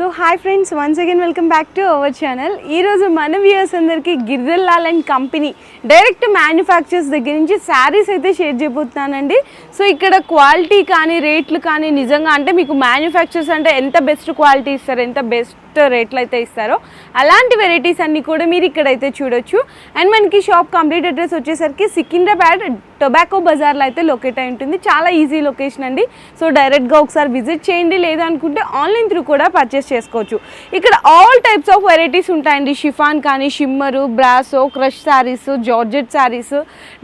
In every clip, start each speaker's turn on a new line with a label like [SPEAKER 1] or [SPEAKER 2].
[SPEAKER 1] So hi friends once again welcome back to our channel ఈరోజు మన viewers అందరికీ Girijal Lal and company direct manufactures దగ్గర నుంచి శారీస్ అయితే షేర్ చేయబోతున్నానండి. సో ఇక్కడ క్వాలిటీ కానీ రేట్లు కానీ నిజంగా అంటే మీకు మ్యానుఫ్యాక్చర్స్ అంటే ఎంత బెస్ట్ క్వాలిటీ ఇస్తారు ఎంత బెస్ట్ రేట్లు అయితే ఇస్తారో అలాంటి వెరైటీస్ అన్నీ కూడా మీరు ఇక్కడైతే చూడొచ్చు. అండ్ మనకి షాప్ కంప్లీట్ అడ్రస్ వచ్చేసరికి సికింద్రాబాద్ టొబాకో బజార్లో అయితే లొకేట్ అయి ఉంటుంది. చాలా ఈజీ లొకేషన్ అండి. సో డైరెక్ట్గా ఒకసారి విజిట్ చేయండి. లేదనుకుంటే ఆన్లైన్ త్రూ కూడా పర్చేస్ చేసుకోవచ్చు. ఇక్కడ ఆల్ టైప్స్ ఆఫ్ వెరైటీస్ ఉంటాయండి. షిఫాన్ కానీ shimmer brasso crush saris georgette saris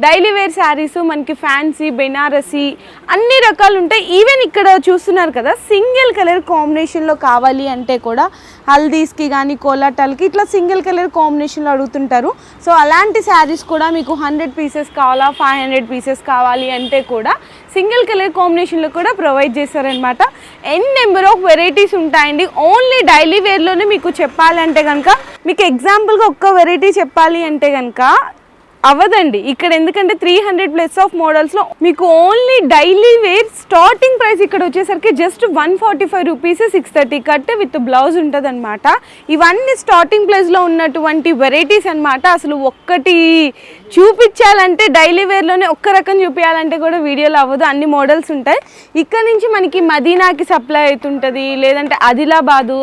[SPEAKER 1] daily wear saris మనకి ఫ్యాన్సీ బెనారసీ అన్ని రకాలు ఉంటాయి. ఈవెన్ ఇక్కడ చూస్తున్నారు కదా సింగిల్ కలర్ కాంబినేషన్లో కావాలి అంటే కూడా హల్దీస్కి కానీ కోలాటాలకి ఇట్లా సింగిల్ కలర్ కాంబినేషన్లో అడుగుతుంటారు. సో అలాంటి శారీస్ కూడా మీకు హండ్రెడ్ పీసెస్ కావాలా ఫైవ్ హండ్రెడ్ పీసెస్ కావాలి అంటే కూడా సింగిల్ కలర్ కాంబినేషన్లో కూడా ప్రొవైడ్ చేస్తారనమాట ఎన్ నెంబర్ ఆఫ్ వెరైటీస్ ఉంటాయండి. ఓన్లీ డైలీ వేర్లోనే మీకు చెప్పాలంటే కనుక మీకు ఎగ్జాంపుల్గా ఒక్క వెరైటీ చెప్పాలి అంటే కనుక అవ్వదండి ఇక్కడ ఎందుకంటే త్రీ హండ్రెడ్ ప్లస్ ఆఫ్ మోడల్స్లో మీకు only daily wear starting price ఇక్కడ వచ్చేసరికి just one forty five rupees six thirty cut with blouse ఉంటుంది అనమాట ఇవన్నీ స్టార్టింగ్ ప్రైస్లో ఉన్నటువంటి వెరైటీస్ అనమాట అసలు ఒక్కటి చూపించాలంటే డైలీ వేర్లోనే ఒక్క రకం చూపించాలంటే కూడా వీడియోలో అవ్వదు. అన్ని మోడల్స్ ఉంటాయి. ఇక్కడ నుంచి మనకి మదీనాకి సప్లై అవుతుంటుంది లేదంటే ఆదిలాబాదు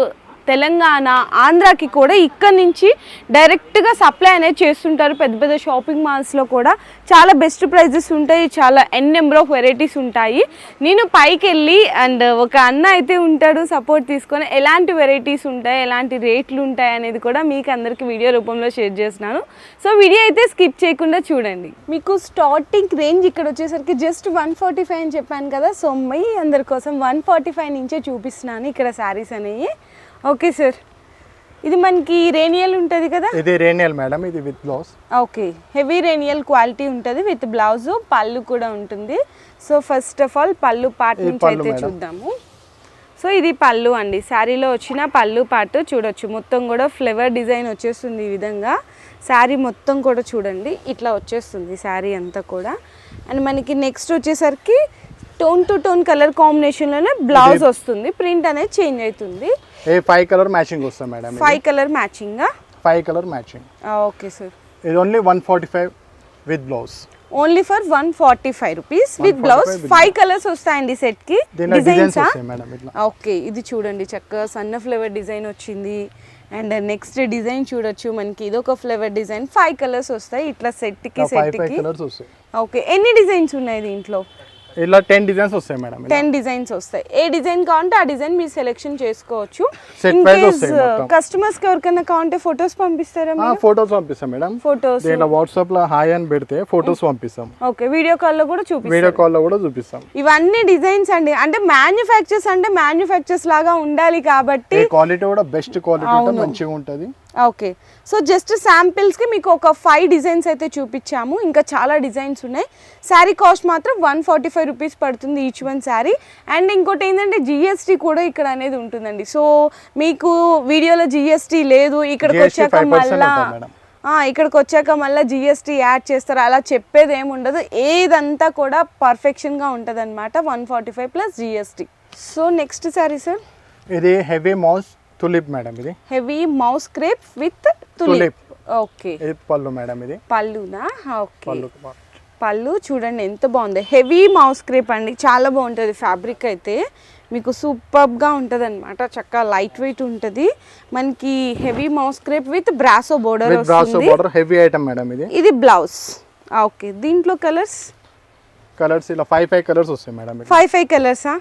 [SPEAKER 1] తెలంగాణ ఆంధ్రాకి కూడా ఇక్కడ నుంచి డైరెక్ట్గా సప్లై అనేది చేస్తుంటారు. పెద్ద పెద్ద షాపింగ్ మాల్స్లో కూడా చాలా బెస్ట్ ప్రైజెస్ ఉంటాయి. చాలా ఎన్ నెంబర్ ఆఫ్ వెరైటీస్ ఉంటాయి. నేను పైకి వెళ్ళి అండ్ ఒక అన్న అయితే ఉంటాడు సపోర్ట్ తీసుకొని ఎలాంటి వెరైటీస్ ఉంటాయి ఎలాంటి రేట్లు ఉంటాయి అనేది కూడా మీకు అందరికీ వీడియో రూపంలో షేర్ చేస్తున్నాను. సో వీడియో అయితే స్కిప్ చేయకుండా చూడండి. మీకు స్టార్టింగ్ రేంజ్ ఇక్కడ వచ్చేసరికి జస్ట్ వన్ ఫార్టీ ఫైవ్ అని చెప్పాను కదా. సో మీ అందరి కోసం వన్ ఫార్టీ ఫైవ్ నుంచే చూపిస్తున్నాను ఇక్కడ శారీస్ అనేవి. Okay sir. ఇది మనకి రేనియల్ ఉంటుంది కదా?
[SPEAKER 2] ఇది రేనియల్ మేడం. ఇది విత్ బ్లౌజ్.
[SPEAKER 1] ఓకే. హెవీ రేనియల్ క్వాలిటీ ఉంటుంది విత్ బ్లౌజ్ పళ్ళు కూడా ఉంటుంది. సో ఫస్ట్ ఆఫ్ ఆల్ పళ్ళు పార్ట్ నుంచి అయితే. చూద్దాము. సో ఇది పళ్ళు అండి. శారీలో వచ్చిన పళ్ళు పార్ట్ చూడొచ్చు. మొత్తం కూడా ఫ్లవర్ డిజైన్ వచ్చేస్తుంది ఈ విధంగా. శారీ మొత్తం కూడా చూడండి. ఇట్లా వచ్చేస్తుంది శారీ అంతా కూడా. అండ్ మనకి నెక్స్ట్ వచ్చేసరికి టోన్ టు టోన్ కలర్ కాంబినేషన్లోనే బ్లౌజ్ వస్తుంది ప్రింట్ అనేది చేంజ్ అవుతుంది.
[SPEAKER 2] ఏ ఫైవ్ కలర్ మ్యాచింగ్ వస్తుంది madam
[SPEAKER 1] five colour మ్యాచింగా
[SPEAKER 2] five colour matching
[SPEAKER 1] okay sir.
[SPEAKER 2] ఇది only one forty five with blouse
[SPEAKER 1] only for one forty five rupees with
[SPEAKER 2] 145
[SPEAKER 1] blouse five colours వస్తాయండి
[SPEAKER 2] సెట్కి designs
[SPEAKER 1] okay ఇది చూడండి చక్కగా సన్న ఫ్లేవర్ డిజైన్ వచ్చింది. And next design చూడొచ్చు మనకి. ఇది ఒక ఫ్లేవర్ డిజైన్ ఫైవ్ కలర్స్ వస్తాయి ఇట్లా
[SPEAKER 2] సెట్కి సెట్కి
[SPEAKER 1] ఓకే ఎన్ని డిజైన్స్ ఉన్నాయి దీంట్లో?
[SPEAKER 2] ఇలా టెన్ డిజైన్స్ వస్తాయి మేడం.
[SPEAKER 1] టెన్ డిజైన్స్ వస్తాయి. ఏ డిజైన్ కావాలంటే ఆ డిజైన్ మీరు సెలెక్షన్ చేసుకోవచ్చు. In case. కస్టమర్స్కి ఎవరికైనా కావాలంటే ఫొటోస్ పంపిస్తారా
[SPEAKER 2] ఫొటోస్ పంపిస్తాం మేడం.
[SPEAKER 1] ఫొటోస్
[SPEAKER 2] దీంట్లో వాట్సాప్లో హాయ్ అని పెడితే ఫొటోస్ పంపిస్తాం.
[SPEAKER 1] ఓకే వీడియో కాల్లో కూడా చూపిస్తారు
[SPEAKER 2] వీడియో కాల్లో కూడా చూపిస్తాం.
[SPEAKER 1] ఇవన్నీ డిజైన్స్ అండి. అంటే మ్యానుఫ్యాక్చర్స్ అంటే మ్యానుఫ్యాక్చర్స్ లాగా ఉండాలి కాబట్టి
[SPEAKER 2] క్వాలిటీ కూడా బెస్ట్ క్వాలిటీ మంచిగా ఉంటుంది.
[SPEAKER 1] ఓకే సో జస్ట్ శాంపిల్స్కి మీకు ఒక ఫైవ్ డిజైన్స్ అయితే చూపించాము. ఇంకా చాలా డిజైన్స్ ఉన్నాయి. శారీ కాస్ట్ మాత్రం వన్ ఫార్టీ ఫైవ్ రూపీస్ పడుతుంది ఈచ్ వన్ శారీ. అండ్ ఇంకోటి ఏంటంటే జిఎస్టీ కూడా ఇక్కడ అనేది ఉంటుందండి. సో మీకు వీడియోలో జిఎస్టీ లేదు ఇక్కడికి వచ్చాక
[SPEAKER 2] 5%
[SPEAKER 1] మళ్ళా ఇక్కడికి వచ్చాక మళ్ళీ జిఎస్టీ యాడ్ చేస్తారు. అలా చెప్పేది ఏమి ఉండదు. ఏదంతా కూడా పర్ఫెక్షన్గా ఉంటుంది అనమాట one forty five plus GST so next sari sir?
[SPEAKER 2] ఇది హెవీ మౌస్ తులిప్ మేడం ఇది.
[SPEAKER 1] Heavy moss crepe with tulip. Okay
[SPEAKER 2] ఇది పళ్ళు మేడం ఇది.
[SPEAKER 1] పళ్ళునా? ఓకే
[SPEAKER 2] పళ్ళు
[SPEAKER 1] పళ్ళు. చూడండి ఎంత బాగుంది. హెవీ మౌస్ క్రేప్ అండి. చాలా బాగుంటుంది ఫ్యాబ్రిక్ అయితే. మీకు సూపర్గా ఉంటుంది అనమాట చక్కగా లైట్ వెయిట్ ఉంటుంది. మనకి heavy moss crepe with brasso border వస్తుంది.
[SPEAKER 2] బార్డర్ హెవీ ఐటమ్ మేడం ఇది.
[SPEAKER 1] ఇది బ్లౌజ్ ఓకే దీంట్లో కలర్స్
[SPEAKER 2] కలర్స్ ఇలా ఫైవ్ ఫైవ్ కలర్స్ వస్తాయి మేడం.
[SPEAKER 1] ఫైవ్ ఫైవ్ కలర్సా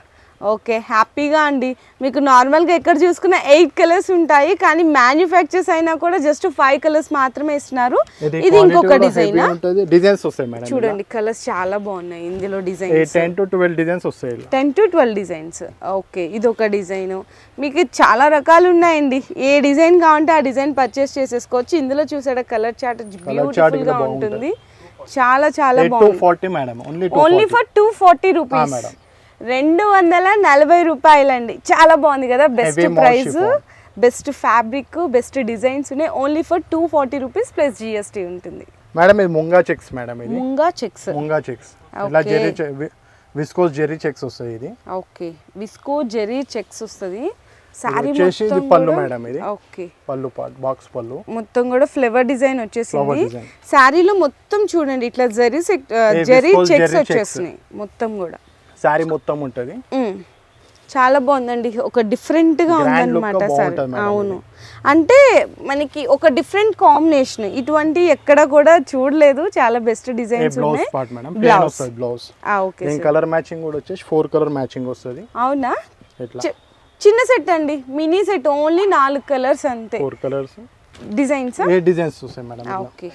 [SPEAKER 1] ఓకే హ్యాపీగా అండి. మీకు నార్మల్గా ఎక్కడ చూసుకున్న ఎయిట్ కలర్స్ ఉంటాయి కానీ మ్యానుఫ్యాక్చర్స్ అయినా కూడా జస్ట్ ఫైవ్ కలర్స్ మాత్రమే ఇస్తున్నారు. ఇది ఇంకొక డిజైన్?
[SPEAKER 2] డిజైన్స్ వస్తాయి మేడం
[SPEAKER 1] చూడండి కలర్స్ చాలా బాగున్నాయి ఇందులో
[SPEAKER 2] ఈ
[SPEAKER 1] designs.
[SPEAKER 2] Ten to twelve designs వస్తాయి
[SPEAKER 1] ten to twelve designs. Okay ఇది ఒక డిజైన్. మీకు చాలా రకాలు ఉన్నాయండి. ఏ డిజైన్ కావాలంటే ఆ డిజైన్ పర్చేస్ చేసేసుకోవచ్చు. ఇందులో చూసాడ కలర్ చార్ట్ బ్యూటిఫుల్గా ఉంటుంది. చాలా చాలా బాగుంది.
[SPEAKER 2] Only
[SPEAKER 1] for two forty rupees. రెండు వందల నలభై రూపాయలండి. చాలా బాగుంది కదా best price. Best fabric best designs ఉన్నాయి. Only for two forty rupees plus GST ఉంటుంది.
[SPEAKER 2] మేడం ఇది ముంగా చెక్స్ మేడం ఇది.
[SPEAKER 1] ముంగా చెక్స్
[SPEAKER 2] ముంగా చెక్స్ ఇలా. జెరీ విస్కోస్ జెరీ చెక్స్ వస్తాయి ఇది.
[SPEAKER 1] ఓకే విస్కో జెరీ చెక్స్ వస్తుంది. శారీ
[SPEAKER 2] వచ్చేసి ఇది పళ్ళు మేడం ఇది.
[SPEAKER 1] ఓకే
[SPEAKER 2] పళ్ళు బాక్స్ పళ్ళు.
[SPEAKER 1] మొత్తం కూడా ఫ్లవర్ డిజైన్ వచ్చేసింది. శారీలో మొత్తం చూడండి ఇట్లా జరీ సెక్- ఆ,
[SPEAKER 2] ఏ
[SPEAKER 1] జరీ
[SPEAKER 2] viscose
[SPEAKER 1] చెక్స్. వచ్చేసినాయి మొత్తం కూడా.
[SPEAKER 2] శారీ మొత్తం ఉంటుంది.
[SPEAKER 1] చాలా బాగుందండి. ఒక డిఫరెంట్గా
[SPEAKER 2] Grand
[SPEAKER 1] ఉందన్నమాట సారీ. అవును. అంటే మనకి ఒక డిఫరెంట్ కాంబినేషన్. ఇటువంటి ఎక్కడ కూడా చూడలేదు. చాలా బెస్ట్ డిజైన్స్ ఉన్నాయి. Blouse
[SPEAKER 2] blouse
[SPEAKER 1] okay
[SPEAKER 2] colour matching కూడా వచ్చేసి ఫోర్ కలర్ మ్యాచింగ్ వస్తుంది.
[SPEAKER 1] అవునా? చిన్న సెట్ అండి. మినీ సెట్ ఓన్లీ నాలుగు కలర్స్ అంతే.
[SPEAKER 2] ఫోర్ కలర్స్
[SPEAKER 1] డిజైన్స్
[SPEAKER 2] ఏ డిజైన్స్ వస్తాయి మేడం
[SPEAKER 1] ఓకే.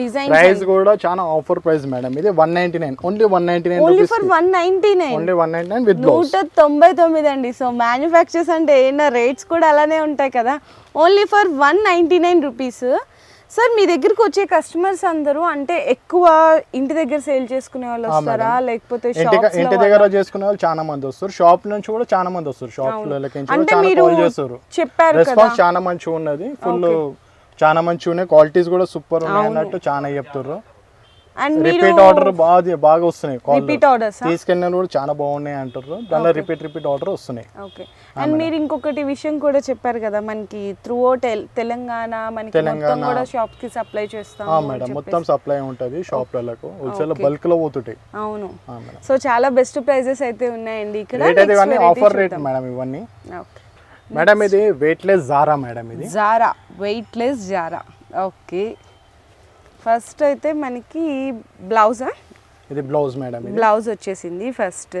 [SPEAKER 1] డిజైన్
[SPEAKER 2] ప్రైస్ కూడా చాలా ఆఫర్ ప్రైస్ మేడం. ఇది one ninety nine. Only one ninety nine
[SPEAKER 1] only for one ninety nine.
[SPEAKER 2] Only one ninety nine with
[SPEAKER 1] నూట తొంభై తొమ్మిది అండి. సో మ్యానుఫ్యాక్చర్స్ అంటే ఏమైనా రేట్స్ కూడా అలానే ఉంటాయి కదా. Only for one ninety nine rupees sir మీ దగ్గరికి వచ్చే కస్టమర్స్ అందరూ అంటే ఎక్కువ ఇంటి దగ్గర సేల్ చేసుకునే వాళ్ళు వస్తారా? లేకపోతే
[SPEAKER 2] ఇంటి దగ్గర చేసుకునే వాళ్ళు చాలా మంది వస్తారు. షాప్ నుంచి కూడా చాలా మంది వస్తారు. షాప్
[SPEAKER 1] అంటే మీరు చెప్పారు కదా.
[SPEAKER 2] రెస్పాన్స్ చాలా మంచిగా ఉన్నది. ఫుల్ చాలా మంచిగా ఉన్నాయి. క్వాలిటీస్ కూడా సూపర్ ఉన్నాయి అన్నట్టు చాలా చెప్తారు
[SPEAKER 1] అండ్
[SPEAKER 2] రిపీట్ ఆర్డర్ బాగా బాగా వస్తున్నాయి
[SPEAKER 1] రిపీట్ ఆర్డర్స్
[SPEAKER 2] తీసుకెళ్ళిన కూడా చాలా బాగున్నాయి అంటారు దానిలో రిపీట్ రిపీట్ ఆర్డర్ వస్తున్నాయి.
[SPEAKER 1] ఓకే అండ్ మీరు ఇంకొకటి విషయం కూడా చెప్పారు కదా మనకి త్రూ తెలంగాణ మనకి మొత్తం కూడా షాప్కి సప్లై చేస్తాం
[SPEAKER 2] మేడం మొత్తం సప్లై ఉంటుంది షాప్లకు హోల్సేల్ బల్క్లో పోతుంటాయి.
[SPEAKER 1] అవును. సో చాలా బెస్ట్ ప్రైజెస్ అయితే ఉన్నాయండి ఇక్కడ.
[SPEAKER 2] రేట్ అయితే ఇవన్నీ ఆఫర్ రేట్ మేడం ఇవన్నీ. మేడం ఇది వెయిట్లెస్ జారా మేడం ఇది.
[SPEAKER 1] Zara weightless Zara. Okay. First అయితే మనకి బ్లౌజా?
[SPEAKER 2] ఇది బ్లౌజ్ మేడం
[SPEAKER 1] బ్లౌజ్ వచ్చేసింది ఫస్ట్.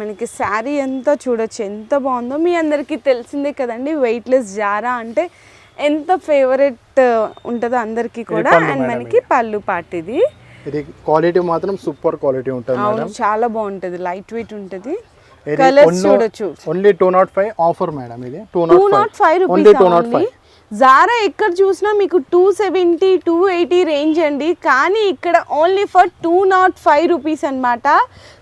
[SPEAKER 1] మనకి శారీ ఎంత చూడొచ్చు. ఎంత బాగుందో మీ అందరికీ తెలిసిందే కదండి. వెయిట్లెస్ జారా అంటే ఎంత ఫేవరెట్ ఉంటుందో అందరికీ కూడా. అండ్ మనకి పళ్ళు పాటు ఇది.
[SPEAKER 2] ఇది క్వాలిటీ మాత్రం సూపర్ క్వాలిటీ ఉంటుంది
[SPEAKER 1] అవును
[SPEAKER 2] మేడం.
[SPEAKER 1] చాలా బాగుంటుంది. లైట్ వెయిట్ ఉంటుంది. కలర్స్ చూడొచ్చు.
[SPEAKER 2] Only two nought five offer madam ఇది. Two nought
[SPEAKER 1] five
[SPEAKER 2] only two nought five
[SPEAKER 1] Zara ఎక్కడ చూసినా మీకు two seventy two eighty range అండి. కానీ ఇక్కడ only for two nought five rupees అనమాట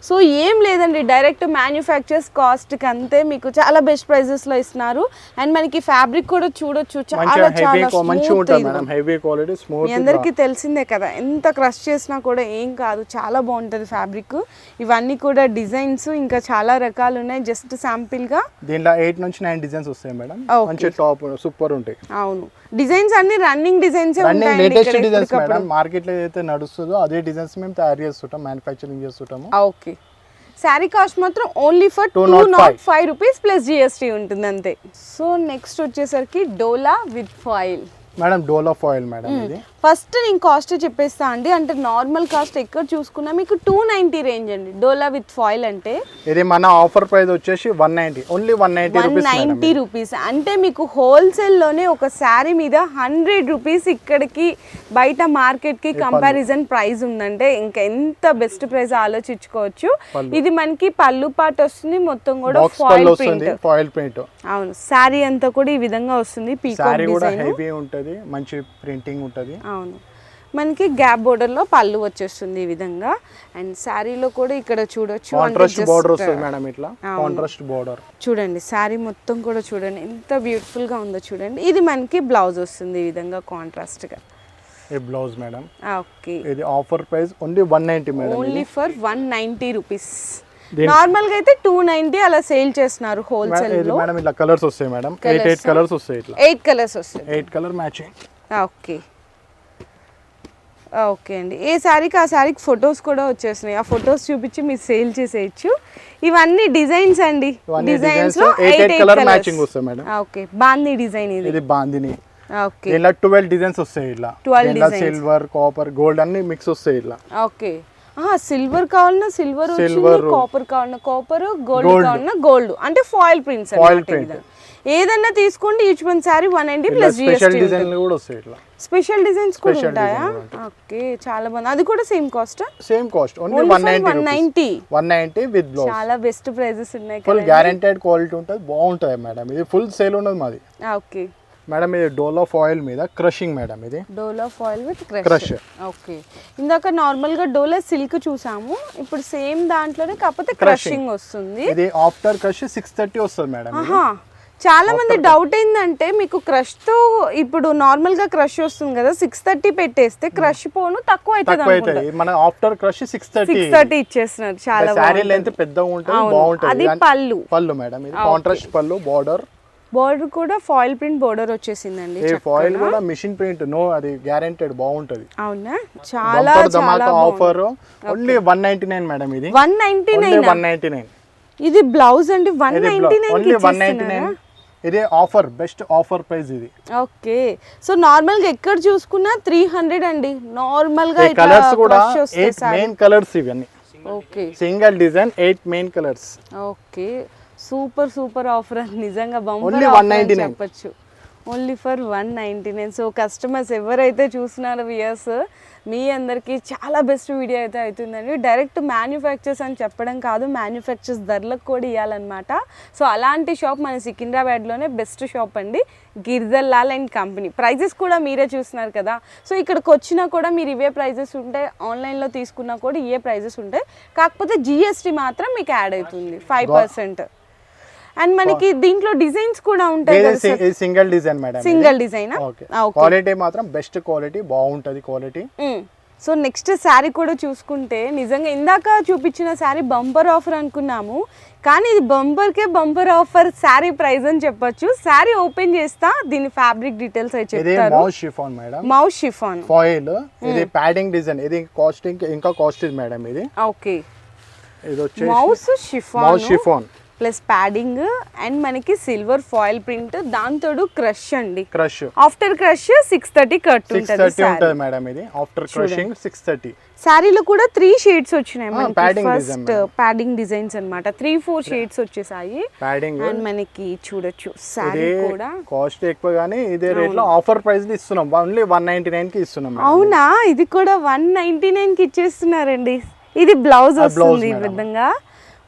[SPEAKER 1] సో ఏం లేదండి. డైరెక్ట్ మ్యానుఫ్యాక్చర్స్ కాస్ట్కి అంతే మీకు చాలా బెస్ట్ ప్రైజెస్లో ఇస్తున్నారు. అండ్ మనకి ఫ్యాబ్రిక్ కూడా చూడొచ్చు. చాలా చాలా అందరికీ తెలిసిందే కదా. ఎంత క్రష్ చేసినా కూడా ఏం కాదు. చాలా బాగుంటుంది ఫ్యాబ్రిక్ ఇవన్నీ కూడా డిజైన్స్ ఇంకా చాలా రకాలు ఉన్నాయి. జస్ట్ శాంపిల్గా
[SPEAKER 2] దీంట్లో ఎయిట్ నుంచి నైన్ డిజైన్స్ వస్తాయి మేడం. మంచి టాప్ సూపర్ ఉంటాయి.
[SPEAKER 1] అవును. డిజైన్స్ అన్ని running designs
[SPEAKER 2] running latest designs. Madam మార్కెట్లో ఏదైతే నడుస్తుందో అదే డిజైన్స్ మేము తయారు చేస్తుంటాం మ్యానుఫ్యాక్చరింగ్ చేస్తుంటాము.
[SPEAKER 1] ఓకే. శారీ కాస్ట్ మాత్రం only for two
[SPEAKER 2] 205.
[SPEAKER 1] Nought five rupees plus GST ఉంటుంది అంతే సో నెక్స్ట్ వచ్చేసరికి Dola with foil
[SPEAKER 2] madam Dolo foil madam ఇది.
[SPEAKER 1] ఫస్ట్ నేను కాస్ట్ చెప్పేస్తా అండి. అంటే నార్మల్ కాస్ట్ ఎక్కడ చూసుకున్నా మీకు టూ నైంటీ రేంజ్ అండి. డోలా విత్ ఫాయిల్ అంటే
[SPEAKER 2] ఇది మన ఆఫర్ ప్రైస్ వచ్చేసి one ninety only one ninety
[SPEAKER 1] one
[SPEAKER 2] rupees
[SPEAKER 1] ninety rupees. అంటే మీకు హోల్సేల్లోనే ఒక శారీ మీద హండ్రెడ్ రూపీస్ ఇక్కడికి బయట మార్కెట్కి కంపారిజన్ ప్రైస్ ఉందంటే ఇంకా ఎంత బెస్ట్ ప్రైస్ ఆలోచించుకోవచ్చు. ఇది మనకి పళ్ళు పాటు వస్తుంది మొత్తం కూడా ఫాయిల్ ప్రింట్.
[SPEAKER 2] Foil print.
[SPEAKER 1] అవును శారీ అంతా కూడా ఈ విధంగా వస్తుంది పీకాక్ డిజైన్.
[SPEAKER 2] హెవీ ఉంటుంది. మంచి ప్రింటింగ్ ఉంటుంది.
[SPEAKER 1] అవును. మనకి గ్యాప్ బోర్డర్లో పళ్ళు వచ్చేస్తుంది ఈ విధంగా. అండ్ శారీలో కూడా ఇక్కడ చూడొచ్చు.
[SPEAKER 2] కాంట్రాస్ట్ బార్డర్ వస్తుంది మేడం ఇట్లా. కాంట్రాస్ట్ బార్డర్
[SPEAKER 1] చూడండి శారీ మొత్తం కూడా చూడండి. ఎంత బ్యూటిఫుల్గా ఉందో చూడండి. ఇది మనకి బ్లౌజ్ వస్తుంది ఈ విధంగా కాంట్రాస్ట్గా
[SPEAKER 2] ఈ బ్లౌజ్ మేడం?
[SPEAKER 1] ఓకే.
[SPEAKER 2] ఇది offer price only one ninety madam
[SPEAKER 1] only for one ninety rupees నార్మల్గా అయితే టూ నైంటీ అలా సేల్ చేస్తున్నారు
[SPEAKER 2] ఇది
[SPEAKER 1] హోల్సేల్లో
[SPEAKER 2] మేడం ఇట్లా కలర్స్ వస్తాయి మేడం ఎయిట్ ఎయిట్ కలర్స్ వస్తాయి ఇట్లా.
[SPEAKER 1] ఎయిట్ కలర్స్ వస్తుంది
[SPEAKER 2] eight colour matching
[SPEAKER 1] okay okay అండి. ఏ శారీకి ఆ శారీకి ఫొటోస్ కూడా వచ్చేసినాయి. ఆ ఫొటోస్ చూపించి మీరు సేల్ చేసేయచ్చు. ఇవన్నీ డిజైన్స్ అండి. డిజైన్స్లో
[SPEAKER 2] ఎయిట్ కలర్ మ్యాచింగ్ వస్తాయి మేడం
[SPEAKER 1] ఓకే బాందీ డిజైన్ ఇది.
[SPEAKER 2] ఇది బాందిని
[SPEAKER 1] ఓకే
[SPEAKER 2] ఇలా ట్వెల్వ్ డిజైన్స్ వస్తాయి ఇట్లా.
[SPEAKER 1] 12
[SPEAKER 2] ఇలా
[SPEAKER 1] designs.
[SPEAKER 2] సిల్వర్ కాపర్ గోల్డ్ అన్ని మిక్స్ వస్తాయి ఇట్లా.
[SPEAKER 1] ఓకే సిల్వర్ కావాలన్నా సిల్వర్
[SPEAKER 2] Silver.
[SPEAKER 1] కాపర్ కావాలన్నా కాపర్ గోల్డ్. కావాలన్నా గోల్డ్ అంటే ఫాయిల్ ప్రింట్స్
[SPEAKER 2] Foil print.
[SPEAKER 1] ఏదన్నా తీసుకోండి ఈచ్ వన్ సారీ వన్
[SPEAKER 2] ఇట్లా
[SPEAKER 1] ప్లస్
[SPEAKER 2] స్పెషల్
[SPEAKER 1] జిఎస్టీ
[SPEAKER 2] కూడా వస్తాయి ఇట్లా.
[SPEAKER 1] స్పెషల్ డిజైన్స్ కూడా ఉంటాయా? ఓకే చాలా బాగుంది. అది కూడా same cost
[SPEAKER 2] same cost only
[SPEAKER 1] Only
[SPEAKER 2] one
[SPEAKER 1] for
[SPEAKER 2] ninety
[SPEAKER 1] 190.
[SPEAKER 2] One ninety with blouse
[SPEAKER 1] చాలా బెస్ట్ ప్రైజెస్ ఉన్నాయి
[SPEAKER 2] ఫుల్ గ్యారంటెడ్ క్వాలిటీ ఉంటుంది బాగుంటుంది మేడం ఇది ఫుల్ సేల్ ఉన్నది మాది.
[SPEAKER 1] ఓకే
[SPEAKER 2] మేడం ఇది డోలో ఫాయిల్ మీద క్రషింగ్ మేడం ఇది.
[SPEAKER 1] Dola foil with. Crush. Okay. ఇందాక నార్మల్గా డోలా సిల్క్ చూసాము. ఇప్పుడు సేమ్ దాంట్లోనే కాకపోతే క్రషింగ్ వస్తుంది.
[SPEAKER 2] ఇది ఆఫ్టర్ క్రష్ సిక్స్ థర్టీ వస్తుంది మేడం
[SPEAKER 1] చాలా మంది డౌట్ ఏంటంటే మీకు క్రష్తో ఇప్పుడు నార్మల్గా క్రష్ వస్తుంది కదా సిక్స్ థర్టీ పెట్టేస్తే క్రష్ పోను తక్కువ అవుతుంది
[SPEAKER 2] మన after crush six thirty.
[SPEAKER 1] Six thirty ఇచ్చేస్తున్నారు. చాలా బాగుంది.
[SPEAKER 2] లెంత్ పెద్దగా ఉంటుంది బాగుంటుంది.
[SPEAKER 1] అది పళ్ళు.
[SPEAKER 2] పళ్ళు మేడం ఇది. కాంట్రాస్ట్ పళ్ళు బార్డర్
[SPEAKER 1] బోర్డర్ కూడా ఫాయిల్ ప్రింట్ బోర్డర్ వచ్చేసిందండి.
[SPEAKER 2] ఫాయిల్ కూడా మిషన్ ప్రింట్ నో అది గ్యారెంటెడ్ బాగుంటది.
[SPEAKER 1] అవునా? చాలా చాలా
[SPEAKER 2] offer only one ninety nine madam ఇది.
[SPEAKER 1] One ninety nine
[SPEAKER 2] one ninety nine
[SPEAKER 1] ఇది బ్లౌజ్ అండి one ninety
[SPEAKER 2] only one ninety
[SPEAKER 1] nine
[SPEAKER 2] nine ఇది ఆఫర్ బెస్ట్ ఆఫర్ ప్రైస్ ఇది.
[SPEAKER 1] ఓకే. సో నార్మల్గా ఎక్కడ చూసుకున్నా త్రీ హండ్రెడ్ అండి.
[SPEAKER 2] నార్మల్గా కలర్స్ కూడా ఎయిట్ మెయిన్ కలర్స్ ఇవన్నీ.
[SPEAKER 1] Okay.
[SPEAKER 2] Single design eight main colours
[SPEAKER 1] okay. Super super offer అని నిజంగా బంపర్ ఆఫర్ అని
[SPEAKER 2] 199.
[SPEAKER 1] చెప్పొచ్చు. Only for one ninety nine so customers ఎవరైతే చూస్తున్నారో వియర్స్ మీ అందరికీ చాలా బెస్ట్ వీడియో అయితే అవుతుందండి. డైరెక్ట్ మ్యానుఫ్యాక్చర్స్ అని చెప్పడం కాదు మ్యానుఫ్యాక్చర్స్ ధరలకు కూడా ఇవ్వాలన్నమాట సో అలాంటి షాప్ మన సికింద్రాబాద్లోనే బెస్ట్ షాప్ అండి. Girdal Lal and company prices కూడా మీరే చూస్తున్నారు కదా. సో ఇక్కడికి వచ్చినా కూడా మీరు ఇవే ప్రైజెస్ ఉంటాయి ఆన్లైన్లో తీసుకున్నా కూడా ఇవే ప్రైజెస్ ఉంటాయి. కాకపోతే జిఎస్టీ మాత్రం మీకు యాడ్ అవుతుంది. ఫైవ్ పర్సెంట్ అండ్ మనకి దీంట్లో డిజైన్స్ కూడా ఉంటాయి
[SPEAKER 2] ఇది single design madam
[SPEAKER 1] single design?
[SPEAKER 2] Quality మాత్రం బెస్ట్ క్వాలిటీ బాగుంటది క్వాలిటీ.
[SPEAKER 1] సో నెక్స్ట్ శారీ కూడా చూసుకుంటే నిజంగా ఇందాక చూపించిన శారీ బంపర్ ఆఫర్ అనుకున్నాము కానీ ఇది బంపర్కే బంపర్ ఆఫర్ శారీ ప్రైస్ అని చెప్పొచ్చు. శారీ ఓపెన్ చేస్తా దీని ఫ్యాబ్రిక్ డీటెయిల్స్ అయితే
[SPEAKER 2] ఇది
[SPEAKER 1] చెప్తారు.
[SPEAKER 2] Moss chiffon madam.
[SPEAKER 1] Moss chiffon.
[SPEAKER 2] Foil ఇది ప్యాడింగ్ డిజైన్ ఇది కాస్టింగ్ ఇంకా కాస్ట్ మేడం ఇది.
[SPEAKER 1] ఓకే.
[SPEAKER 2] ఇది వచ్చేసి
[SPEAKER 1] moss
[SPEAKER 2] moss
[SPEAKER 1] chiffon
[SPEAKER 2] chiffon.
[SPEAKER 1] Plus padding and మనకి సిల్వర్ ఫాయిల్ ప్రింట్. దాంతోడు క్రష్ అండి.
[SPEAKER 2] Crush.
[SPEAKER 1] After crush six thirty cut ఉంటుంది
[SPEAKER 2] మేడం ఇది. ఆఫ్టర్ క్రషింగ్ సిక్స్ థర్టీ
[SPEAKER 1] శారీలో కూడా త్రీ షేడ్స్ వచ్చినాయి ఫస్ట్ ప్యాడింగ్ డిజైన్స్ అన్నమాట. త్రీ ఫోర్ షేడ్స్ వచ్చేసాయి.
[SPEAKER 2] ప్యాడింగ్
[SPEAKER 1] అండ్ మనకి చూడొచ్చు శారీ కూడా.
[SPEAKER 2] కాస్ట్ ఎక్కువ కానీ ఇదే రేట్లో ఆఫర్ ప్రైస్ ఇస్తున్నాం. ఓన్లీ వన్ నైన్టీ నైన్కి ఇస్తున్నాం.
[SPEAKER 1] అవునా? ఇది కూడా వన్ నైన్టీ నైన్కి ఇచ్చేస్తున్నారండి. ఇది బ్లౌజ్ వస్తుంది ఈ. విధంగా.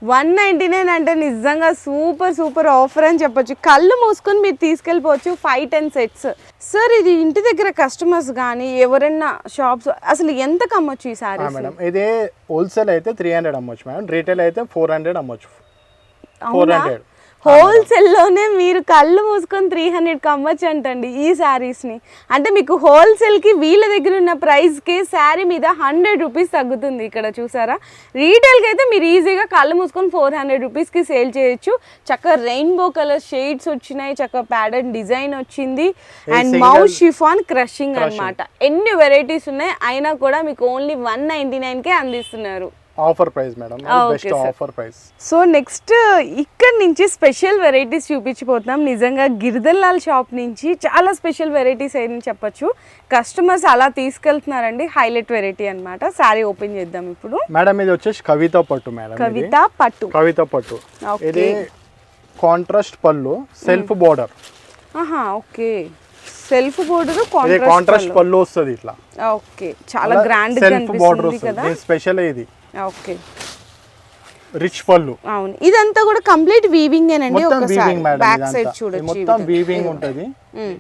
[SPEAKER 1] వన్ నైన్టీ నైన్ అంటే నిజంగా సూపర్ సూపర్ ఆఫర్ అని చెప్పొచ్చు. కళ్ళు మూసుకొని మీరు తీసుకెళ్ళిపోవచ్చు ఫైవ్ టెన్ సెట్స్. సార్ ఇది ఇంటి దగ్గర కస్టమర్స్ కానీ ఎవరైనా షాప్స్ అసలు ఎంత కమ్మొచ్చు ఈ
[SPEAKER 2] ఆ
[SPEAKER 1] సారీస్
[SPEAKER 2] మేడం ఇది హోల్సేల్ అయితే త్రీ హండ్రెడ్ అమ్మొచ్చు మేడం. రీటైల్ అయితే ఫోర్ హండ్రెడ్ అమ్మొచ్చు. ఫోర్ హండ్రెడ్
[SPEAKER 1] హోల్సేల్లోనే మీరు కళ్ళు మూసుకొని త్రీ హండ్రెడ్కి అమ్మచ్చు అంటండి ఈ శారీస్ని. అంటే మీకు హోల్సేల్కి వీళ్ళ దగ్గర ఉన్న ప్రైస్కి శారీ మీద హండ్రెడ్ రూపీస్ తగ్గుతుంది ఇక్కడ చూసారా? రీటైల్కి అయితే మీరు ఈజీగా కళ్ళు మూసుకొని ఫోర్ హండ్రెడ్ రూపీస్కి సేల్ చేయొచ్చు. చక్కగా రెయిన్బో కలర్ షేడ్స్ వచ్చినాయి చక్కగా ప్యాటర్న్ డిజైన్ వచ్చింది. అండ్ మౌస్ షిఫాన్ క్రషింగ్ అన్నమాట. ఎన్ని వెరైటీస్ ఉన్నాయి అయినా కూడా మీకు ఓన్లీ వన్ నైంటీ నైన్కే అందిస్తున్నారు.
[SPEAKER 2] Offer price madam. Best. Offer price.
[SPEAKER 1] So next ఇక్కడ నుంచి స్పెషల్ వెరైటీస్ చూపించిపోతున్నాం. నిజంగా గిరిదల్లాల్ షాప్ నుంచి చాలా స్పెషల్ వెరైటీస్ అని చెప్పొచ్చు. కస్టమర్స్ అలా తీసుకెళ్తున్నారండి హైలైట్ వెరైటీ అన్నమాట. శారీ ఓపెన్ చేద్దాం ఇప్పుడు.
[SPEAKER 2] మేడం ఇది వచ్చేసి కవిత పట్టు మేడం
[SPEAKER 1] కవిత పట్టు.
[SPEAKER 2] కవిత పట్టు. ఇది కాంట్రాస్ట్ పళ్ళు సెల్ఫ్ బోర్డర్.
[SPEAKER 1] ఆహా ఓకే. సెల్ఫ్ బోర్డర్
[SPEAKER 2] కాంట్రాస్ట్ పళ్ళు. వస్తుంది ఇట్లా.
[SPEAKER 1] ఓకే. చాలా గ్రాండ్
[SPEAKER 2] సెల్ఫ్ బోర్డర్
[SPEAKER 1] కనిపిస్తుంది
[SPEAKER 2] వస్తుంది స్పెషల్ ఇది.
[SPEAKER 1] ఓకే.
[SPEAKER 2] రిచ్ పళ్ళు.
[SPEAKER 1] అవును. ఇదంతా కూడా కంప్లీట్ వీవింగ్
[SPEAKER 2] మొత్తం
[SPEAKER 1] ఒకసారి? బ్యాక్. సైడ్ చూడొచ్చు
[SPEAKER 2] మొత్తం. వీవింగ్ ఉంటది.
[SPEAKER 1] మ్మ్.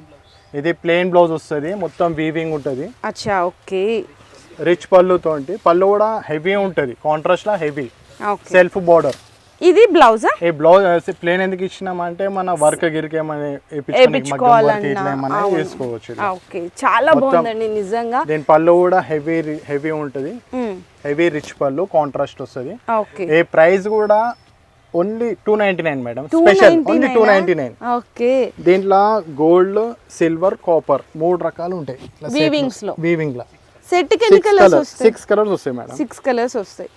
[SPEAKER 2] ఇది ప్లెయిన్ బ్లౌజ్ వస్తుంది. మొత్తం వీవింగ్ ఉంటది.
[SPEAKER 1] అచ్చా ఓకే.
[SPEAKER 2] రిచ్ పళ్ళుతోటి పళ్ళు కూడా హెవీ ఉంటది. కాంట్రాస్ట్ లా హెవీ సెల్ఫ్ బోర్డర్
[SPEAKER 1] ఇది బ్లౌజా?
[SPEAKER 2] ఈ బ్లౌజ్ ప్లేన్ ఎందుకు ఇచ్చినామంటే మన వర్క్ గిరికి ఏమైనా
[SPEAKER 1] వేయించుకోవాలన్నా అవును.
[SPEAKER 2] వేసుకోవచ్చు ఇది.
[SPEAKER 1] ఓకే. చాలా బాగుందండి నిజంగా.
[SPEAKER 2] దీని పళ్ళు కూడా హెవీ హెవీ ఉంటది. హెవీ రిచ్ పళ్ళు కాంట్రాస్ట్ వస్తుంది.
[SPEAKER 1] ఓకే.
[SPEAKER 2] ఏ ప్రైస్ కూడా only two ninety nine madam special only two ninety nine
[SPEAKER 1] okay.
[SPEAKER 2] దీంట్లో గోల్డ్ సిల్వర్ కాపర్ మూడు రకాలు ఉంటాయి.
[SPEAKER 1] Weavings లో. వీవింగ్లో. సెట్కి ఎన్ని
[SPEAKER 2] సిక్స్
[SPEAKER 1] కలర్స్ వస్తాయి?
[SPEAKER 2] సిక్స్ కలర్స్ వస్తాయి మేడం
[SPEAKER 1] సిక్స్ కలర్స్ వస్తాయి.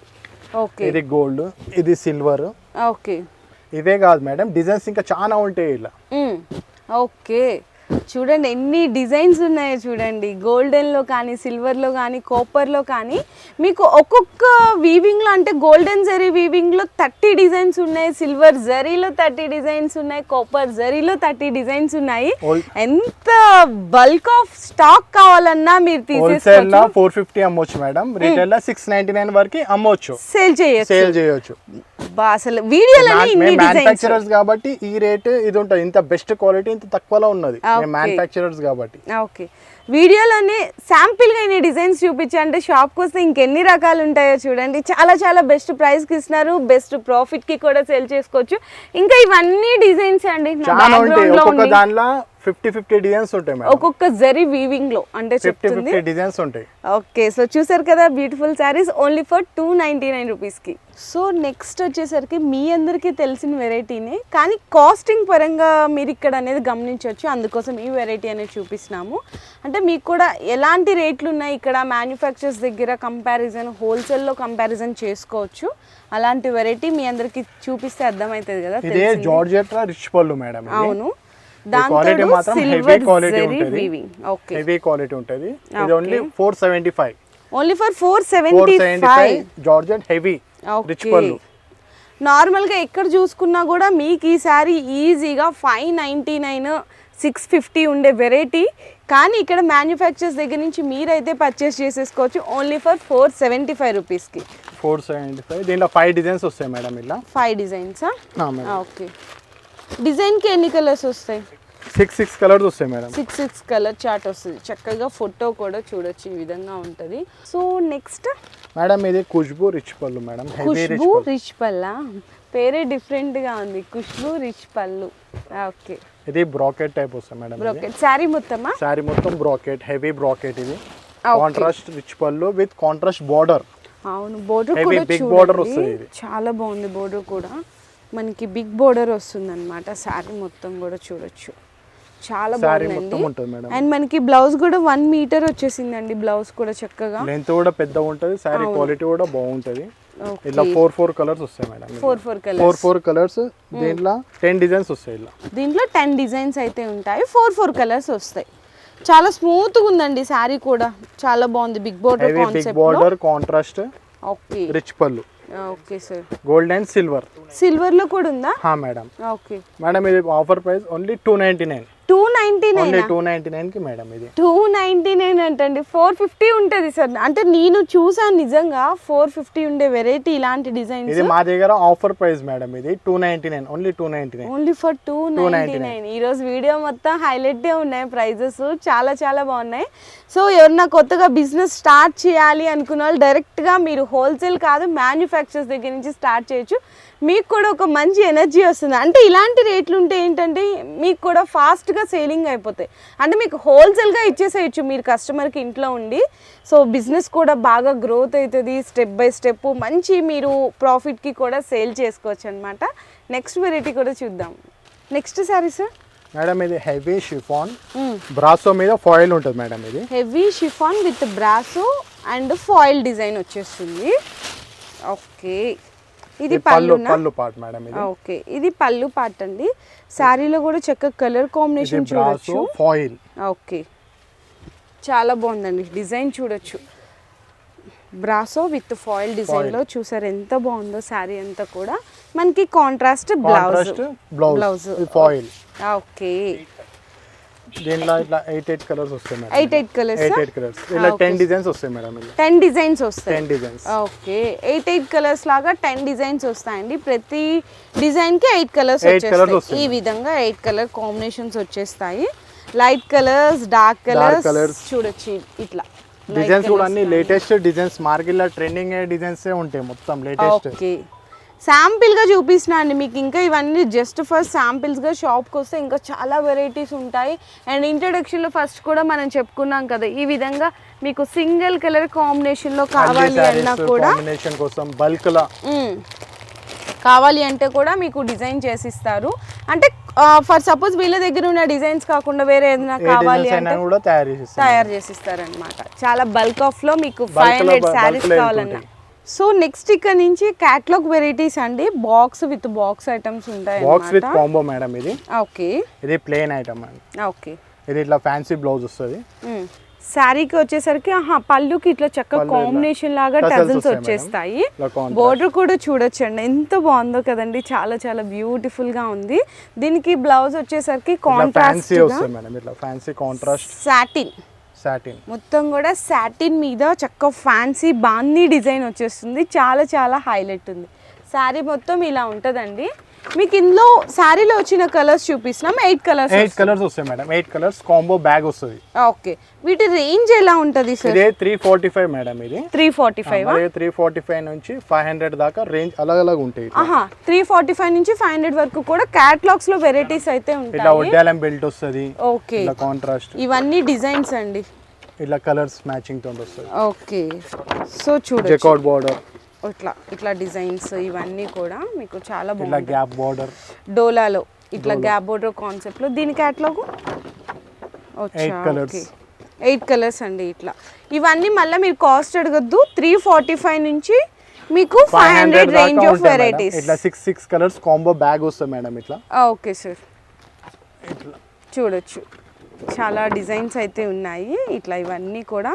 [SPEAKER 2] ఇది గోల్డ్ ఇది సిల్వర్.
[SPEAKER 1] ఓకే.
[SPEAKER 2] ఇవే కాదు మేడం డిజైన్స్ ఇంకా చాలా ఉంటాయి ఇలా.
[SPEAKER 1] ఓకే. చూడండి ఎన్ని డిజైన్స్ ఉన్నాయో చూడండి. గోల్డెన్లో కానీ సిల్వర్లో కానీ కాపర్లో కానీ మీకు ఒక్కొక్క వీవింగ్లో అంటే గోల్డెన్ జరీ వీవింగ్లో థర్టీ డిజైన్స్ ఉన్నాయి సిల్వర్ జరీలో థర్టీ డిజైన్స్ ఉన్నాయి కాపర్ జరీలో థర్టీ డిజైన్స్ ఉన్నాయి. ఎంత బల్క్ ఆఫ్ స్టాక్ కావాలన్నా మీరు తీసేసుకోవచ్చు.
[SPEAKER 2] లో ఫోర్ ఫిఫ్టీ అమ్మొచ్చు madam. Retail six ninety nine వరకు అమ్మొచ్చు.
[SPEAKER 1] సేల్ చేయొచ్చు.
[SPEAKER 2] సేల్ చేయొచ్చు.
[SPEAKER 1] బా అసలు
[SPEAKER 2] మ్యానుఫాక్చరర్స్ కాబట్టి ఈ రేట్ ఇది ఉంటుంది. ఇంత బెస్ట్ క్వాలిటీ ఇంత తక్కువలో ఉన్నది.
[SPEAKER 1] Okay.
[SPEAKER 2] మ్యానుఫాక్చరర్స్ కాబట్టి.
[SPEAKER 1] ఓకే వీడియోలోనే శాంపిల్గా ఇన్ని డిజైన్స్ చూపించి అంటే షాప్కి వస్తే ఇంకెన్ని రకాలు ఉంటాయో చూడండి. చాలా చాలా బెస్ట్ ప్రైస్కి ఇస్తున్నారు. బెస్ట్ ప్రాఫిట్కి కూడా సేల్ చేసుకోవచ్చు. ఇంకా ఇవన్నీ డిజైన్స్ అండి. నా
[SPEAKER 2] ఫిఫ్టీ ఫిఫ్టీ డిజైన్స్ ఉంటాయి మేడం.
[SPEAKER 1] ఒక్కొక్క జరీ వీవింగ్లో అంటే
[SPEAKER 2] ఫిఫ్టీ ఫిఫ్టీ డిజైన్స్ ఉంటాయి.
[SPEAKER 1] ఓకే సో చూసారు కదా beautiful saris only for two ninety nine రూపీస్కి సో నెక్స్ట్ వచ్చేసరికి మీ అందరికీ తెలిసిన వెరైటీనే కానీ కాస్టింగ్ పరంగా మీరు ఇక్కడ అనేది గమనించవచ్చు. అందుకోసం ఈ వెరైటీ అనేది చూపిస్తున్నాము. అంటే మీకు కూడా ఎలాంటి రేట్లు ఉన్నాయి ఇక్కడ మ్యానుఫ్యాక్చర్స్ దగ్గర కంపారిజన్ హోల్సేల్లో కంపారిజన్ చేసుకోవచ్చు. అలాంటి వెరైటీ మీ అందరికీ చూపిస్తే అర్థమవుతుంది కదా
[SPEAKER 2] ఇదే
[SPEAKER 1] తెలిసింది.
[SPEAKER 2] జార్జెట్ రిచ్ పళ్ళు మేడం
[SPEAKER 1] అవును.
[SPEAKER 2] క్వాలిటీ
[SPEAKER 1] దాంతో
[SPEAKER 2] మాత్రం హెవీ
[SPEAKER 1] సిల్వర్
[SPEAKER 2] క్వాలిటీ
[SPEAKER 1] జరీ
[SPEAKER 2] ఉంటుంది.
[SPEAKER 1] వీవింగ్ ఓకే
[SPEAKER 2] హెవీ క్వాలిటీ ఉంటుంది. ఇది
[SPEAKER 1] Okay.
[SPEAKER 2] Only four seventy five
[SPEAKER 1] only for four seventy five
[SPEAKER 2] georgette heavy rich పళ్ళు.
[SPEAKER 1] నార్మల్గా ఎక్కడ చూసుకున్నా కూడా మీకు ఈ సారీ ఈజీగా five ninety nine six fifty ఉండే వెరైటీ కానీ ఇక్కడ మ్యానుఫ్యాక్చర్స్ దగ్గర నుంచి మీరైతే పర్చేస్ చేసేసుకోవచ్చు only for four seventy five రూపీస్కి
[SPEAKER 2] ఫోర్ సెవెంటీ ఫైవ్ దీంట్లో ఫైవ్ డిజైన్స్ వస్తాయి మేడం ఇలా.
[SPEAKER 1] ఫైవ్ డిజైన్సా ఓకే డిజైన్కి ఎన్ని కలర్స్ వస్తాయి?
[SPEAKER 2] సిక్స్ సిక్స్ కలర్స్ వస్తాయి madam.
[SPEAKER 1] Six six colour chart వస్తుంది. చక్కగా ఫోటో కూడా చూడొచ్చు ఈ విధంగా ఉంటుంది. So next?
[SPEAKER 2] మేడం ఇది ఖుష్బు రిచ్ పళ్ళు మేడం.
[SPEAKER 1] ఖుష్బు
[SPEAKER 2] పళ్ళు.
[SPEAKER 1] రిచ్ పల్లా పేరే డిఫరెంట్గా ఉంది. ఖుష్బు రిచ్ పళ్ళు. ఓకే.
[SPEAKER 2] ఇది బ్రాకెట్ టైప్ వస్తుంది మేడం
[SPEAKER 1] బ్రోకెట్. శారీ మొత్తమా?
[SPEAKER 2] శారీ మొత్తం బ్రాకెట్ హెవీ బ్రాకెట్ ఇది. కాంట్రాస్ట్ రిచ్ పళ్ళు విత్ కాంట్రాస్ట్ బార్డర్
[SPEAKER 1] అవును బోర్డర్ కూడా చూడండి.
[SPEAKER 2] వస్తుంది.
[SPEAKER 1] చాలా బాగుంది బోర్డర్ కూడా. మనకి బిగ్ బోర్డర్ వస్తుంది అనమాట శారీ మొత్తం కూడా చూడొచ్చు. చాలా బాగుందండి.
[SPEAKER 2] మొత్తం ఉంటుంది మేడం.
[SPEAKER 1] అండ్ మనకి బ్లౌజ్ కూడా వన్ మీటర్ వచ్చేసిందండి బ్లౌజ్ కూడా చక్కగా.
[SPEAKER 2] లెంత్ కూడా పెద్ద ఉంటుంది. శారీ క్వాలిటీ కూడా బాగుంటుంది. ఇలా ఫోర్ ఫోర్ కలర్స్ వస్తాయి madam.
[SPEAKER 1] Four four
[SPEAKER 2] four
[SPEAKER 1] colour
[SPEAKER 2] four colours దీంట్లో టెన్ డిజైన్స్ వస్తాయి ఇలా
[SPEAKER 1] దీంట్లో టెన్ డిజైన్స్ అయితే ఉంటాయి. ఫోర్ ఫోర్ కలర్స్ వస్తాయి. చాలా స్మూత్గా ఉందండి శారీ కూడా. చాలా బాగుంది. Big border
[SPEAKER 2] big border contrast
[SPEAKER 1] okay.
[SPEAKER 2] Rich పళ్ళు.
[SPEAKER 1] Okay sir
[SPEAKER 2] gold and silver
[SPEAKER 1] సిల్వర్లో కూడా ఉందా?
[SPEAKER 2] Madam
[SPEAKER 1] okay.
[SPEAKER 2] మేడం ఇది offer price only two ninety nine
[SPEAKER 1] ninety nine
[SPEAKER 2] two ninety నైన్కి మేడం ఇది.
[SPEAKER 1] టూ నైంటీ నైన్ అంటండి. ఫోర్ ఫిఫ్టీ ఉంటుంది sir. అంటే నేను చూసాను నిజంగా ఫోర్ ఫిఫ్టీ ఉండే వెరైటీ ఇలాంటి డిజైన్స్
[SPEAKER 2] ఇది మా దగ్గర ఆఫర్ ప్రైస్ మేడం ఇది. Two ninety nine only two ninety nine
[SPEAKER 1] only for two ninety nine ఈ రోజు వీడియో మొత్తం హైలైట్ ఉన్నాయి ప్రైజెస్ చాలా చాలా బాగున్నాయి. సో ఎవరన్నా కొత్తగా బిజినెస్ స్టార్ట్ చేయాలి అనుకున్న వాళ్ళు డైరెక్ట్గా మీరు హోల్సేల్ కాదు మ్యానుఫ్యాక్చర్స్ దగ్గర నుంచి స్టార్ట్ చేయొచ్చు. మీకు కూడా ఒక మంచి ఎనర్జీ వస్తుంది. అంటే ఇలాంటి రేట్లు ఉంటే ఏంటంటే మీకు కూడా ఫాస్ట్గా సేలింగ్ అయిపోతాయి. అంటే మీకు హోల్సేల్గా ఇచ్చేసేయచ్చు మీరు కస్టమర్కి ఇంట్లో ఉండి. సో బిజినెస్ కూడా బాగా గ్రోత్ అవుతుంది స్టెప్ బై స్టెప్ మంచి మీరు ప్రాఫిట్కి కూడా సేల్ చేసుకోవచ్చు అనమాట నెక్స్ట్ వెరైటీ కూడా చూద్దాం. నెక్స్ట్ సారీ సార్
[SPEAKER 2] మేడం ఇది హెవీ షిఫాన్ బ్రాసో మీద ఫాయిల్ ఉంటుంది మేడం ఇది.
[SPEAKER 1] Heavy chiffon with brasso and foil design వచ్చేస్తుంది. ఓకే ఇది
[SPEAKER 2] పళ్ళు పళ్ళు పార్ట్ మేడం ఇది.
[SPEAKER 1] ఓకే. ఇది పళ్ళు పార్ట్ అండి శారీలో కూడా చక్కగా కలర్ కాంబినేషన్ చూడొచ్చు.
[SPEAKER 2] ఫాయిల్.
[SPEAKER 1] ఓకే. చాలా బాగుందండి డిజైన్ చూడొచ్చు. బ్రాసో విత్ ఫాయిల్ డిజైన్లో చూసారు ఎంత బాగుందో శారీ అంతా కూడా. మనకి contrast blouse.
[SPEAKER 2] Contrast blouse.
[SPEAKER 1] Blouse
[SPEAKER 2] foil.
[SPEAKER 1] Okay.
[SPEAKER 2] దీంట్లో ఇట్లా ఎయిట్ ఎయిట్ కలర్స్ వస్తాయి madam
[SPEAKER 1] eight eight colours
[SPEAKER 2] eight eight colours ఇలా టెన్ డిజైన్స్ వస్తాయి మేడం
[SPEAKER 1] టెన్ డిజైన్స్ వస్తాయి.
[SPEAKER 2] Ten designs
[SPEAKER 1] okay eight eight colours లాగా టెన్ డిజైన్స్ వస్తాయండి. ప్రతి డిజైన్కి ఎయిట్ కలర్స్ వచ్చేస్తాయి. ఈ విధంగా ఎయిట్ కలర్ కాంబినేషన్స్ వచ్చేస్తాయి. Light colours dark colours. చూడొచ్చు ఇట్లా.
[SPEAKER 2] డిజైన్స్ కూడా అన్ని లేటెస్ట్ డిజైన్స్ మార్కెట్లో ట్రెండింగ్ అయ్యే డిజైన్స్ ఉంటాయి మొత్తం లేటెస్ట్
[SPEAKER 1] ఓకే శాంపిల్గా చూపిస్తున్నా అండి. మీకు ఇంకా ఇవన్నీ జస్ట్ ఫస్ట్ శాంపిల్స్గా షాప్కి వస్తే ఇంకా చాలా వెరైటీస్ ఉంటాయి. అండ్ ఇంట్రడక్షన్లో ఫస్ట్ కూడా మనం చెప్పుకున్నాం కదా ఈ విధంగా మీకు సింగిల్ కలర్ కాంబినేషన్లో కావాలి అన్నా కూడా
[SPEAKER 2] కాంబినేషన్ కోసం బల్క్ లా
[SPEAKER 1] మ్మ్. కావాలి అంటే కూడా మీకు డిజైన్ చేసిస్తారు. అంటే ఫర్ సపోజ్ వీళ్ళ దగ్గర ఉన్న డిజైన్స్ కాకుండా వేరే ఏదైనా కావాలి అంటే
[SPEAKER 2] కూడా తయారు
[SPEAKER 1] తయారు చేసిస్తారనమాట చాలా బల్క్ ఆఫ్లో మీకు ఫైవ్ హండ్రెడ్ శారీస్ కావాలన్నా. సో నెక్స్ట్ ఇక్కడ నుంచి క్యాట్లాగ్ వెరైటీస్ అండి బాక్స్ విత్ బాక్స్ ఐటమ్స్ ఉంటాయి
[SPEAKER 2] బాక్స్ విత్ కాంబో మేడం ఇది.
[SPEAKER 1] ఓకే.
[SPEAKER 2] ఇది ప్లేన్ ఐటమ్ అండి.
[SPEAKER 1] ఓకే.
[SPEAKER 2] ఇది ఇట్లా ఫ్యాన్సీ బ్లౌజ్ వస్తుంది.
[SPEAKER 1] శారీకి వచ్చేసరికి ఆహా పళ్ళుకి ఇట్లా చక్క కాంబినేషన్ లాగా టజల్స్. వచ్చేస్తాయి. బోర్డర్ కూడా చూడొచ్చండి. ఎంత బాగుందో కదండి. చాలా చాలా బ్యూటిఫుల్గా ఉంది. దీనికి బ్లౌజ్ వచ్చేసరికి
[SPEAKER 2] ఇట్లా
[SPEAKER 1] కాంట్రాస్ట్
[SPEAKER 2] ఫ్యాన్సీ వస్తుంది మేడం. ఇట్లా ఫ్యాన్సీ కాంట్రాస్ట్
[SPEAKER 1] సాటిన్
[SPEAKER 2] సాటిన్
[SPEAKER 1] మొత్తం కూడా సాటిన్ మీద చక్క ఫ్యాన్సీ బాందీ డిజైన్ వచ్చేస్తుంది. చాలా చాలా హైలైట్ ఉంది. శారీ మొత్తం ఇలా ఉంటుందండి. మీకు ఇందులో శారీలో వచ్చిన కలర్స్ చూపిస్తున్నాం ఎయిట్ కలర్స్
[SPEAKER 2] ఎయిట్ కలర్స్ వస్తాయి madam. Eight colours combo bag వస్తుంది.
[SPEAKER 1] ఓకే. వీటి రేంజ్ ఎలా ఉంటుంది సార్?
[SPEAKER 2] ఇదే త్రీ ఫార్టీ ఫైవ్ మేడం ఇది.
[SPEAKER 1] Three forty five
[SPEAKER 2] three forty five నుంచి ఫైవ్ హండ్రెడ్ దాకా రేంజ్ అలగ్ అలగ్ ఉంటాయి ఇట్లా.
[SPEAKER 1] ఆహా త్రీ ఫార్టీ ఫైవ్ నుంచి ఫైవ్ హండ్రెడ్ వరకు కూడా క్యాటలాగ్స్లో వెరైటీస్ అయితే
[SPEAKER 2] ఇట్లా
[SPEAKER 1] ఉంటాయి
[SPEAKER 2] వడ్డాలం బెల్ట్ వస్తుంది
[SPEAKER 1] ఓకే.
[SPEAKER 2] ఇట్లా కాంట్రాస్ట్
[SPEAKER 1] ఇవన్నీ డిజైన్స్ అండి.
[SPEAKER 2] ఇట్లా కలర్స్ మ్యాచింగ్తో వస్తుంది.
[SPEAKER 1] ఓకే. సో చూడొచ్చు.
[SPEAKER 2] చెక్అవుట్ బార్డర్
[SPEAKER 1] ఇట్లా ఇట్లా డిజైన్స్ ఇవన్నీ కూడా మీకు చాలా బాగుంది
[SPEAKER 2] గ్యాప్ బార్డర్
[SPEAKER 1] డోలాలో ఇట్లా గ్యాప్ బోర్డర్ కాన్సెప్ట్లో. దీని క్యాటలాగ్
[SPEAKER 2] colours.
[SPEAKER 1] ఎయిట్ కలర్స్ అండి ఇట్లా. ఇవన్నీ మళ్ళీ మీరు కాస్ట్ అడగద్దు. త్రీ ఫార్టీ ఫైవ్ నుంచి మీకు five hundred range of varieties
[SPEAKER 2] ఇట్లా six six colours combo bag వస్తుంది మేడం ఇట్లా.
[SPEAKER 1] ఓకే సార్ చూడొచ్చు. చాలా డిజైన్స్ అయితే ఉన్నాయి. ఇట్లా ఇవన్నీ కూడా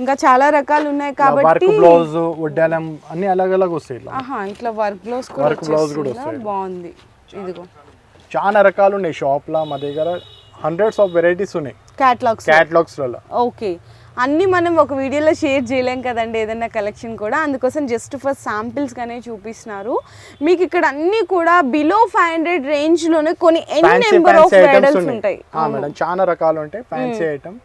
[SPEAKER 1] ఇంకా చాలా రకాలు ఉన్నాయి
[SPEAKER 2] వర్క్
[SPEAKER 1] కాబట్టి
[SPEAKER 2] బ్లౌజ్ వడ్డాలం అన్ని అలగ్ అలగ్ వస్తాయి ఇట్లా.
[SPEAKER 1] ఆహా ఇట్లా వర్క్ బ్లౌజ్ కూడా
[SPEAKER 2] Work blouse కూడా
[SPEAKER 1] వచ్చేస్తుందా? బాగుంది. ఇదిగో.
[SPEAKER 2] చాలా రకాలు ఉన్నాయి షాప్ లా మా దగ్గర హండ్రెడ్స్ ఆఫ్ వెరైటీస్ ఉన్నాయి.
[SPEAKER 1] Catalogues
[SPEAKER 2] catalogues
[SPEAKER 1] okay. అన్నీ మనం ఒక వీడియోలో షేర్ చేయలేం కదండి ఏదైనా కలెక్షన్ కూడా. అందుకోసం జస్ట్ ఫర్ శాంపిల్స్గానే చూపిస్తున్నారు. మీకు ఇక్కడ అన్నీ కూడా బిలో ఫైవ్ హండ్రెడ్ రేంజ్లోనే కొన్ని ఎన్ని నెంబర్ ఆఫ్ బ్రైడల్స్ ఉంటాయి.
[SPEAKER 2] మేడం చాలా రకాలు ఉంటాయి. ఫ్యాన్సీ ఐటమ్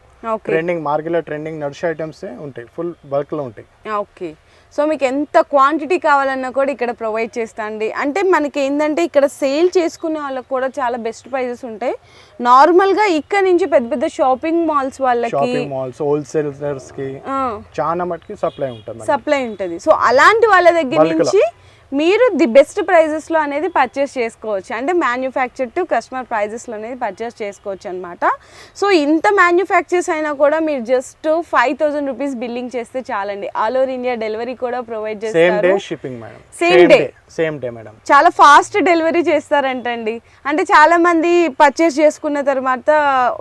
[SPEAKER 2] ట్రెండింగ్ మార్కెట్లో ట్రెండింగ్ నడిచే ఐటమ్స్ ఉంటాయి. ఫుల్ బల్క్లో ఉంటాయి.
[SPEAKER 1] ఓకే సో మీకు ఎంత క్వాంటిటీ కావాలన్నా కూడా ఇక్కడ ప్రొవైడ్ చేస్తా అండి అంటే మనకి ఏంటంటే ఇక్కడ సేల్ చేసుకునే వాళ్ళకి కూడా చాలా బెస్ట్ ప్రైజెస్ ఉంటాయి. నార్మల్గా ఇక్కడ నుంచి పెద్ద పెద్ద షాపింగ్ మాల్స్ వాళ్ళకి
[SPEAKER 2] షాపింగ్ మాల్స్ హోల్సేలర్స్కి చాలా మటుకి సప్లై ఉంటుంది.
[SPEAKER 1] సప్లై ఉంటుంది. సో అలాంటి వాళ్ళ దగ్గర. నుంచి మీరు ది బెస్ట్ ప్రైజెస్లో అనేది పర్చేస్ చేసుకోవచ్చు. అంటే మ్యానుఫ్యాక్చర్ టు కస్టమర్ ప్రైజెస్లో అనేది పర్చేస్ చేసుకోవచ్చు అనమాట సో ఇంత మ్యానుఫ్యాక్చర్స్ అయినా కూడా మీరు just five thousand rupees billing చేస్తే చాలండి. ఆల్ ఓవర్ ఇండియా డెలివరీ కూడా ప్రొవైడ్
[SPEAKER 2] సేమ్ డే
[SPEAKER 1] చేస్తారు Same day.
[SPEAKER 2] Same day madam
[SPEAKER 1] చాలా ఫాస్ట్ డెలివరీ చేస్తారంటండి. అంటే చాలా మంది పర్చేస్ చేసుకున్న తర్వాత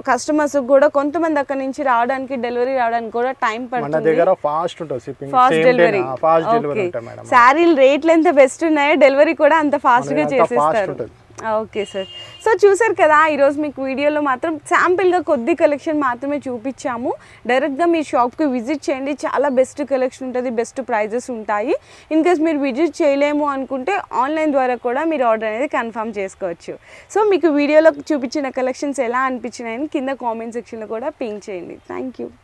[SPEAKER 1] కస్టమర్స్ కూడా కొంతమంది అక్కడ నుంచి రావడానికి డెలివరీ రావడానికి కూడా టైం
[SPEAKER 2] మన
[SPEAKER 1] పడుతుంది.
[SPEAKER 2] దగ్గర ఫాస్ట్ ఉంటుంది shipping
[SPEAKER 1] fast
[SPEAKER 2] same day
[SPEAKER 1] delivery
[SPEAKER 2] fast delivery ఉంటుంది మేడం
[SPEAKER 1] శారీలు రేట్లు ఎంత బెస్ట్ ఉన్నాయో? డెలివరీ కూడా అంత ఫాస్ట్గా
[SPEAKER 2] దగ్గర అంతా fast
[SPEAKER 1] చేసేస్తారు. ఓకే సార్ సో చూసారు కదా ఈరోజు మీకు వీడియోలో మాత్రం శాంపిల్గా కొద్ది కలెక్షన్ మాత్రమే చూపించాము. డైరెక్ట్గా మీ షాప్కి విజిట్ చేయండి. చాలా బెస్ట్ కలెక్షన్ ఉంటుంది బెస్ట్ ప్రైజెస్ ఉంటాయి. ఇన్ కేస్ మీరు విజిట్ చేయలేము అనుకుంటే ఆన్లైన్ ద్వారా కూడా మీరు ఆర్డర్ అనేది కన్ఫర్మ్ చేసుకోవచ్చు. సో మీకు వీడియోలో చూపించిన కలెక్షన్స్ ఎలా అనిపించినాయని కింద కామెంట్ సెక్షన్లో కూడా పింక్ చేయండి. Thank you